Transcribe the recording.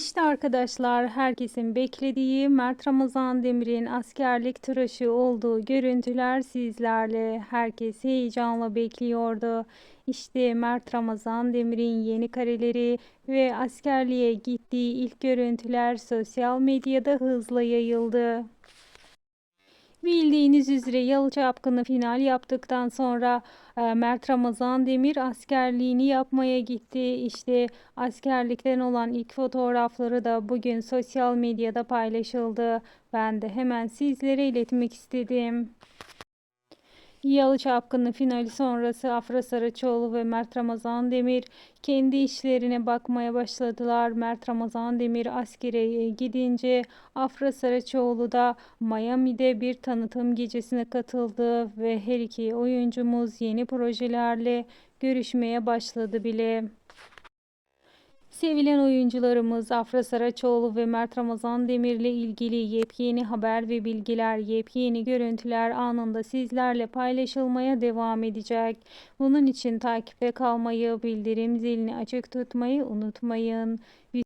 İşte arkadaşlar herkesin beklediği Mert Ramazan Demir'in askerlik tıraşı olduğu görüntüler sizlerle. Herkes heyecanla bekliyordu. İşte Mert Ramazan Demir'in yeni kareleri ve askerliğe gittiği ilk görüntüler sosyal medyada hızla yayıldı. Bildiğiniz üzere Yalı Çapkını final yaptıktan sonra e, Mert Ramazan Demir askerliğini yapmaya gitti. İşte askerlikten olan ilk fotoğrafları da bugün sosyal medyada paylaşıldı. Ben de hemen sizlere iletmek istedim. Yalı Çapkını finali sonrası Afra Saraçoğlu ve Mert Ramazan Demir kendi işlerine bakmaya başladılar. Mert Ramazan Demir askere gidince Afra Saraçoğlu da Miami'de bir tanıtım gecesine katıldı ve her iki oyuncumuz yeni projelerle görüşmeye başladı bile. Sevilen oyuncularımız Afra Saraçoğlu ve Mert Ramazan Demir'le ilgili yepyeni haber ve bilgiler, yepyeni görüntüler anında sizlerle paylaşılmaya devam edecek. Bunun için takipte kalmayı, bildirim zilini açık tutmayı unutmayın.